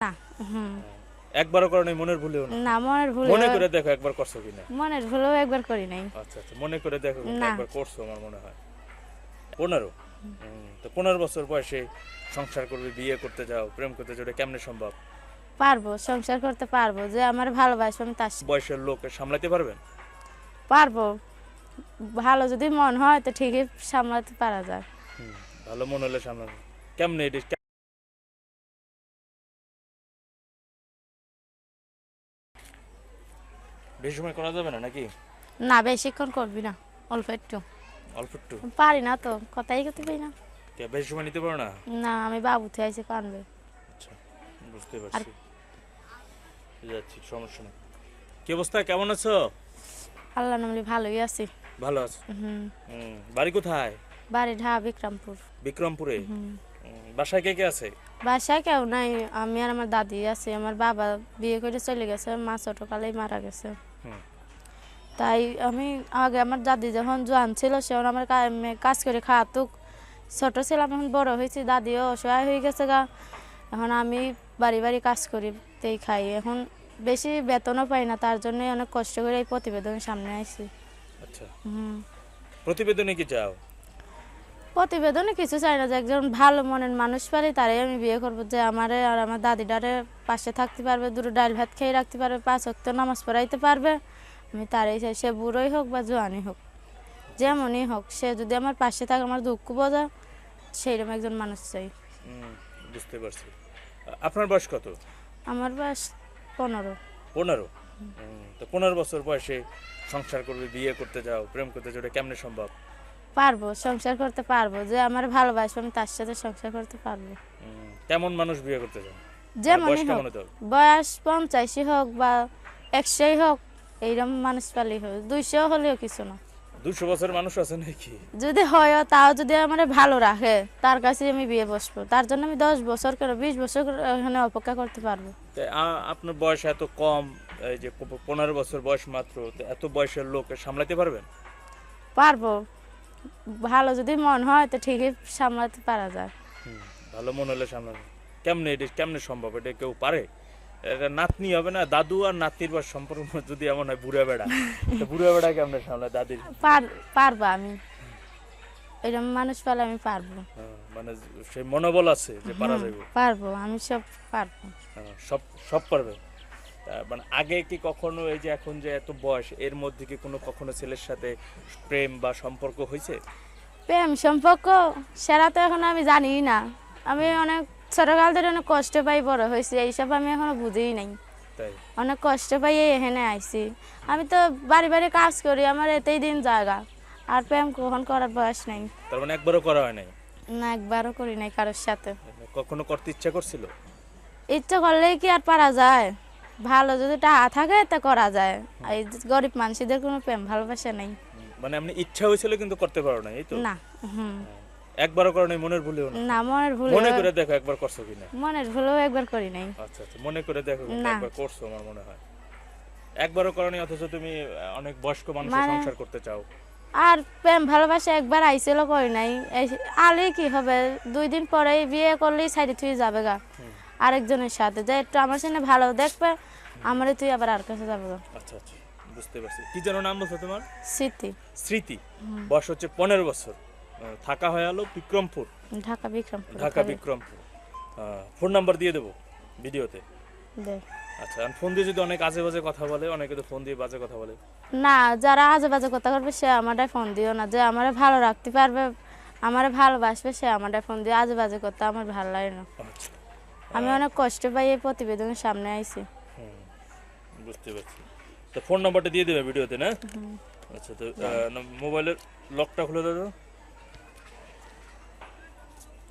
না হুম। একবারও করো নাই মনের ভুলেও না না মনের ভুল মনে করে দেখো একবার করছ কিনা? মনের ভুলেও একবার করি নাই। আচ্ছা আচ্ছা মনে করে দেখো না। একবার করছ আমার মনে হয়। পনেরো? তো পনেরো বছর বয়সে সংসার করবে বিয়ে করতে যাও প্রেম করতে যাও এটা কেমনে সম্ভব? পারব সংসার করতে পারব যে আমার ভালোবাসবো আমি তার সাথে বয়সের লোক সামলাতে পারবেন? পারব। ভালো যদি মন হয় তো ঠিকই সামলাতে পারা যায়। ভালো মনে হলে সামলানো কেমনে এটা বেশি সময় করা যাবে না নাকি? না বেশিক্ষণ করবি না অল্প একটু। অল্প একটু? পারি না তো কথাই করতে পারি না। কে বেশি সময় নিতে পারো না? না আমি আইসি কানবে। আচ্ছা বুঝতে পারছি। যাচ্ছি সমস্যা নেই। কি অবস্থা কেমন আছো? আল্লাহ নামলি ভালোই আছি। ভালো আছো? হুম। বাড়ি কোথায়? বাড়ি ঢা বিক্রমপুর। বিক্রমপুরে? বাসায় কে কে আছে? বাসায় কেউ নাই আমি আর আমার দাদি আছে আমার বাবা বিয়ে করে চলে গেছে মা ছোটকালেই মারা গেছে। তাই আমি আগে আমার দাদি যখন জোয়ান ছিল সে আমার কাজ করে খাওয়াতুক। ছোট ছিলাম এখন বড় হয়েছি দাদিও অসহায় হয়ে গেছে গা। এখন আমি বাড়ি বাড়ি কাজ করি তেই খাই। এখন বেশি বেতনও পাই না তার জন্য অনেক কষ্ট করে এই প্রতিবেদনের সামনে আইছি আচ্ছা। হুম। প্রতিবেদনে কি চাও প্রতিবেদনে কিছু চাই না যে একজন ভালো মনের মানুষ পারি তারাই আমি বিয়ে করব যে আমারে আর আমার দাদিটারে পাশে থাকতে পারবে দুটো ডাল ভাত খেয়ে রাখতে পারবে পাঁচ অক্ত নামাজ পড়াইতে পারবে। আমি তারাই চাই সে বুড়োই হোক বা জোয়ানই হোক যেমনই হোক সে যদি আমার পাশে থাকে আমার দুঃখ বোঝা সেইরকম একজন মানুষ চাই। বুঝতে পারছি। আপনার বয়স কত? আমার বয়স পনেরো। পনেরো? তো পনেরো বছর বয়সে সংসার করবে বিয়ে করতে যাও প্রেম করতে যাও এটা কেমনে সম্ভব? পারব সংসার করতে পারব যে আমার ভালোবাসবো আমি তার সাথে সংসার করতে পারব। কেমন মানুষ বিয়ে করতে যেমনই হোক কেমন হতে হবে বয়স পঞ্চাশই হোক বা একশোই হোক এইরকম মানুষ পালি হোক দুইশো হলেও কিছু না। দুশো বছর মানুষ আছে নাকি? যদি হয় তাও যদি আমার ভালো রাখে তার কাছে আমি বিয়ে বসবো। তার জন্য আমি দশ বছর করে বিশ বছর এখানে অপেক্ষা করতে পারব। আপনার বয়স এত কম এই যে পনেরো বছর বয়স মাত্র এত বয়সের লোক সামলাতে পারবেন? পারব। ভালো যদি মন হয় তো ঠিকই সামলাতে পারা যায়। ভালো মনে হলে সামলানো। কেমনে এটা কেমনে সম্ভব? এটা কেউ পারে? এটা নাতনি হবে না দাদু আর নাতির বা সম্পর্ক যদি এমন হয় বুড়া বেড়া তো বুড়া বেড়া কেমনে সামলায় দাদির? পার পারব আমি। এরকম মানুষ পালে আমি পারব। হ্যাঁ, মানে সেই মনোবল আছে যে পারা যাবে পারব আমি সব পারব। হ্যাঁ, সব সব পারবে। মানে আগে কি কখনো এই যে এখন যে এত বয়স এর মধ্যে কি কোনো কখনো ছেলের সাথে প্রেম বা সম্পর্ক হয়েছে? প্রেম সম্পর্ক সেরা তো এখন আমি জানি না। আমি অনেক ছোটকাল ধরে অনেক কষ্ট পাই বড় হয়েছি এইসব আমি এখনও বুঝেই নাই। তাই? অনেক কষ্ট পাই এখানে আইছি। আমি তো বাড়ি বাড়ি কাজ করি আমার এতেই দিন জায়গা। আর প্রেম কখন করার বয়স নাই। তার মানে একবারও করা হয় নাই? না একবারও করি নাই কারোর সাথে। কখনো করতে ইচ্ছা করছিল? ইচ্ছা করলেই কি আর পারা যায়? ভালো যদি টাকা থাকে তা করা যায়। আর এই গরিব মানুষদের কোনো প্রেম ভালোবাসা নেই। মানে আপনি ইচ্ছা হয়েছিল কিন্তু করতে পারো না এই তো? না হুম। একবারও করো নাই মনের ভুলেও না? না মনের ভুল মনে করে দেখো একবার করছ কিনা? মনের ভুলেও একবার করি নাই। আচ্ছা আচ্ছা মনে করে দেখো একবার করছ আমার মনে হয়। একবারও করনি অথচ তুমি অনেক বয়স্ক মানুষের মানে- সংসার করতে চাও। আর প্রেম ভালোবাসা একবার আইছিল কই নাই? আলে কি হবে? দুই দিন পরে বিয়ে করলেই সাইডে তুই যাবে গা। আরেকজনের সাথে। যে একটু আমার সামনে ভালো দেখবে আমারে তুই আবার আর কাছে যাবে গা। আচ্ছা আচ্ছা। বুঝতে পারছি। কি যেন নাম বলছো তোমার? স্মৃতি। স্মৃতি। বয়স হচ্ছে পনেরো বছর। থাকা হয়ে গেলো বিক্রমপুর। ঢাকা বিক্রমপুর। ঢাকা বিক্রমপুর। ফোন নাম্বার দিয়ে দেবো ভিডিওতে। দে। আচ্ছা ফোন দিয়ে যদি অনেক আজে বাজে কথা বলে অনেকে তো ফোন দিয়ে বাজে কথা বলে। না যারা আজে বাজে কথা করবে সে আমারে ফোন দিও না। যে আমারে ভালো রাখতে পারবে আমারে ভালোবাসবে সে আমারে ফোন দিয়ে আজে বাজে কথা আমার ভালো লাগে না। আচ্ছা। আমি অনেক কষ্ট পাই এই প্রতিবেদনের সামনে আইছি। বুঝতে পারছি। তো ফোন নাম্বারটা দিয়ে দেবে ভিডিওতে না? আচ্ছা তো মোবাইলের লকটা খুলে দাও তো।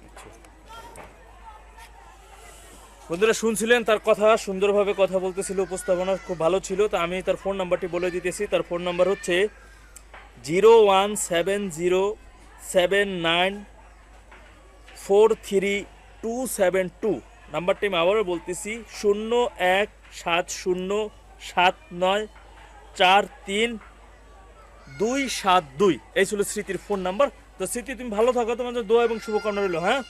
আচ্ছা। বন্ধুরা শুনছিলেন, তার কথা, সুন্দরভাবে কথা বলতেছিল, উপস্থাপনা খুব ভালো ছিল, তো আমি তার ফোন নাম্বারটি বলে দিতেছি। তার ফোন নাম্বার হচ্ছে zero one seven zero seven nine four three two seven two. নাম্বারটি আমি আবারও বলতেছি, শূন্য এক সাত শূন্য সাত নয় চার তিন দুই সাত দুই। এই ছিল স্মৃতির ফোন নাম্বার তো স্মৃতি, তুমি ভালো থাকো, তোমার দোয়া এবং শুভকামনা রইল হ্যাঁ?